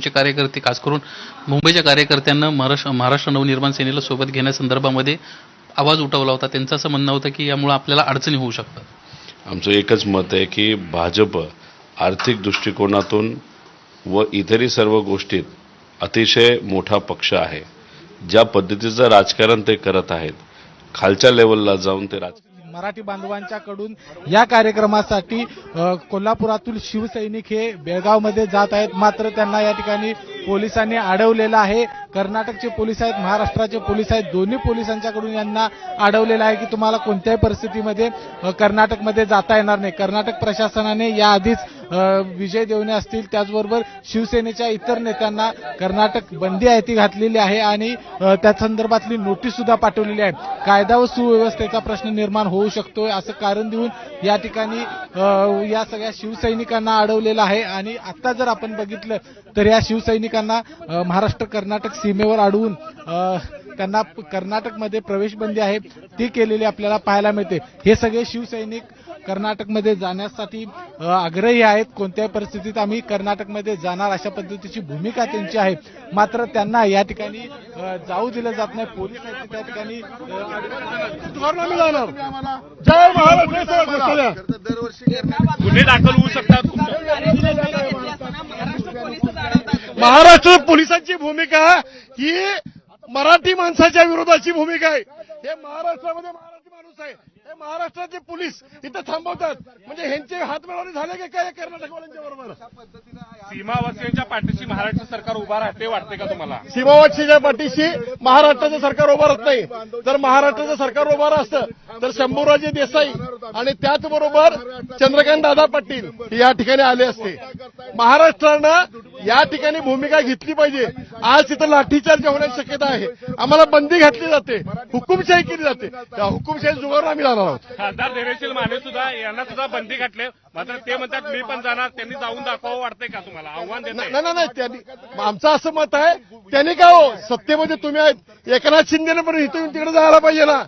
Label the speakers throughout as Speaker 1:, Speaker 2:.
Speaker 1: आमचे कार्यकर्ते खास करून मुंबईच्या कार्यकर्त्यांना महाराष्ट्र महाराष्ट्र नवनिर्माण सेनेला सोबत घेण्यासंदर्भामध्ये आवाज उठवला होता. त्यांचं असं म्हणणं होतं की यामुळे आपल्याला अडचणी होऊ शकतात.
Speaker 2: आमचं एकच मत आहे की भाजप आर्थिक दृष्टिकोनातून व इतरही सर्व गोष्टीत अतिशय मोठा पक्ष आहे. ज्या पद्धतीचं राजकारण ते करत आहेत खालच्या लेवलला जाऊन ते राजकारण
Speaker 3: मराठी बांधवांच्याकडून या कार्यक्रमासाठी कोल्हापुरातील शिवसैनिक हे बेळगावमध्ये जात आहेत. मात्र त्यांना या ठिकाणी पोलिसांनी अडवलेलं आहे. कर्नाटकचे पोलीस आहेत महाराष्ट्राचे पोलीस आहेत. दोन्ही पोलिसांच्याकडून यांना अडवलेलं आहे की तुम्हाला कोणत्याही परिस्थितीमध्ये कर्नाटकमध्ये जाता येणार नाही. कर्नाटक प्रशासनाने याआधीच विजय देवणे असतील त्याचबरोबर शिवसेनेच्या इतर नेत्यांना कर्नाटक बंदी आहे ती घातलेली आहे आणि त्या संदर्भातली नोटीस सुद्धा पाठवलेली आहे. कायदा व सुव्यवस्थेचा प्रश्न निर्माण होऊ शकतोय असं कारण देऊन या ठिकाणी या सगळ्या शिवसैनिकांना अडवलेलं आहे आणि आता जर आपण बघितलं तर या शिवसैनिकांना महाराष्ट्र कर्नाटक सीमेवर अडवून त्यांना कर्नाटकमध्ये प्रवेश बंदी आहे ती केलेली आपल्याला पाहायला मिळते. हे सगळे शिवसैनिक कर्नाटकमध्ये जाण्यासाठी आग्रही आहेत. कोणत्याही परिस्थितीत आम्ही कर्नाटकमध्ये जाणार अशा पद्धतीची भूमिका त्यांची आहे. मात्र त्यांना या ठिकाणी जाऊ दिलं जात नाही. पोलीस त्या ठिकाणी
Speaker 4: गुन्हे दाखल होऊ शकतात.
Speaker 5: महाराष्ट्र पोलिसांची भूमिका ही मराठी माणसाच्या विरोधाची भूमिका आहे. हे महाराष्ट्रामध्ये मराठी माणूस आहे. हे महाराष्ट्राचे पोलीस इथं थांबवतात. म्हणजे ह्यांचे हात मिळवणे झाले की काय कर्नाटकवाल्यांच्या बरोबर?
Speaker 4: सीमावासियांच्या पाठीशी महाराष्ट्र सरकार उभा राहते वाटते का तुम्हाला?
Speaker 5: सीमावासीच्या पाठीशी महाराष्ट्राचं सरकार उभं राहत नाही. जर महाराष्ट्राचं सरकार उभं असतं तर शंभूराजे देसाई आणि त्याचबरोबर चंद्रकांत दादा पाटील या ठिकाणी आले असते. महाराष्ट्रानं या ठिकाणी भूमिका घेतली पाहिजे. आज तिथं लाठीचार्ज होण्याची शक्यता आहे. आम्हाला बंदी घातली जाते. हुकुमशाही केली जाते. त्या हुकुमशाही जुगावर आम्ही जाणार आहोत.
Speaker 4: खासदार धैर्यशील माने सुद्धा यांना सुद्धा बंदी घातले. मात्र ते म्हणतात मी पण जाणार. त्यांनी जाऊन दाखवावं वाटतंय का तुम्हाला? आव्हान देत
Speaker 5: नाही नाही नाही. त्यांनी आमचं असं मत आहे. त्यांनी का हो सत्तेमध्ये तुम्ही आहेत. एकनाथ शिंदेने पण इथून तिकडे जायला पाहिजे ना.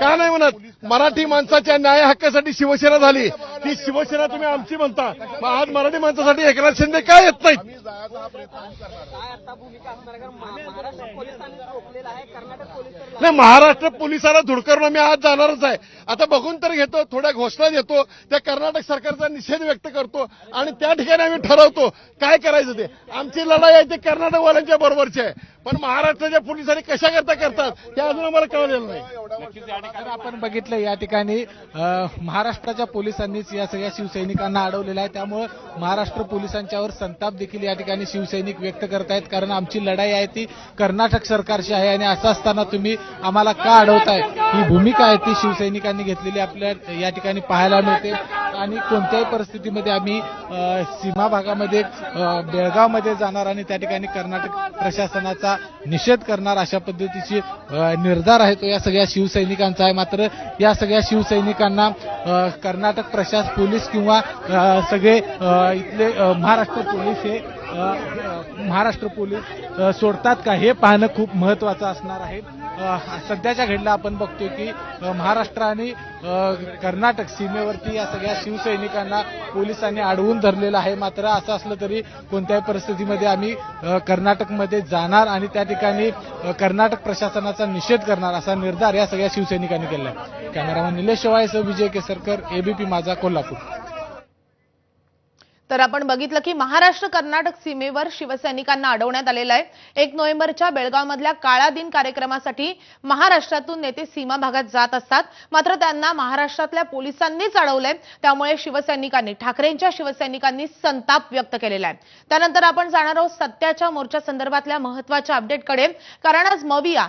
Speaker 5: का नाही म्हणत? मराठी माणसाच्या न्याय हक्कासाठी शिवसेना झाली. ती शिवसेना तुम्ही आमची म्हणता. मग आज मराठी माणसासाठी एकनाथ शिंदे काय येत नाहीत? नाही. महाराष्ट्र पोलिसाला धुडकरून मी आज जाणारच आहे. आता बघून तर घेतो थोड्या घोषणा देतो. त्या कर्नाटक सरकारचा निषेध व्यक्त करतो. आणि त्या ठिकाणी आम्ही ठरवतो काय करायचं ते. आमची लढाई आहे ते कर्नाटकवाल्यांच्या बरोबरची आहे. पण महाराष्ट्राच्या पोलिसांनी कशा करता करतात ते अजून आम्हाला कळलेलं नाही.
Speaker 3: आपण बघितलं या ठिकाणी महाराष्ट्राच्या पोलिसांनीच या सगळ्या शिवसैनिकांना अडवलेलं आहे. त्यामुळे महाराष्ट्र पोलिसांच्यावर संताप देखील या ठिकाणी शिवसैनिक व्यक्त करत आहेत. कारण आमची लढाई आहे ती कर्नाटक सरकारशी आहे आणि असं असताना तुम्ही आम्हाला का अडवताय? ही भूमिका आहे ती शिवसैनिकांनी घेतलेली आपल्या या ठिकाणी पाहायला मिळते. आणि कोणत्याही परिस्थितीमध्ये आम्ही सीमा भागामध्ये बेळगावमध्ये जाणार आणि त्या ठिकाणी कर्नाटक प्रशासनाचा निषेध करणार अशा पद्धतीची निर्धार आहे. तो या सगळ्या शिवसैनिकांचा आहे. मात्र या सगळ्या शिवसैनिकांना कर्नाटक प्रशास पोलीस किंवा सगळे इथले महाराष्ट्र पोलीस हे महाराष्ट्र पोलीस सोडतात का? हे पाहणं खूप महत्वाचं असणार आहे. सध्याच्या घडीला आपण बघतोय की महाराष्ट्राने महाराष्ट्र आणि कर्नाटक सीमेवरती या सगळ्या शिवसैनिकांना पोलिसांनी अडवून धरलेलं आहे. मात्र असं असलं तरी कोणत्याही परिस्थितीमध्ये आम्ही कर्नाटकमध्ये जाणार आणि त्या ठिकाणी कर्नाटक प्रशासनाचा निषेध करणार असा निर्धार या सगळ्या शिवसैनिकांनी केला आहे. कॅमेरामॅन निलेश शेवाळेसह विजय केसरकर एबीपी माझा कोल्हापूर.
Speaker 6: तर आपण बघितलं की महाराष्ट्र कर्नाटक सीमेवर शिवसैनिकांना अडवण्यात आलेलं आहे. एक नोव्हेंबरच्या बेळगावमधल्या काळा दिन कार्यक्रमासाठी महाराष्ट्रातून नेते सीमा भागात जात असतात. मात्र त्यांना महाराष्ट्रातल्या पोलिसांनीच अडवलंय. त्यामुळे शिवसैनिकांनी ठाकरेंच्या शिवसैनिकांनी संताप व्यक्त केलेला आहे. त्यानंतर आपण जाणार आहोत सत्याच्या मोर्चा संदर्भातल्या महत्त्वाच्या अपडेटकडे कारण आज मविया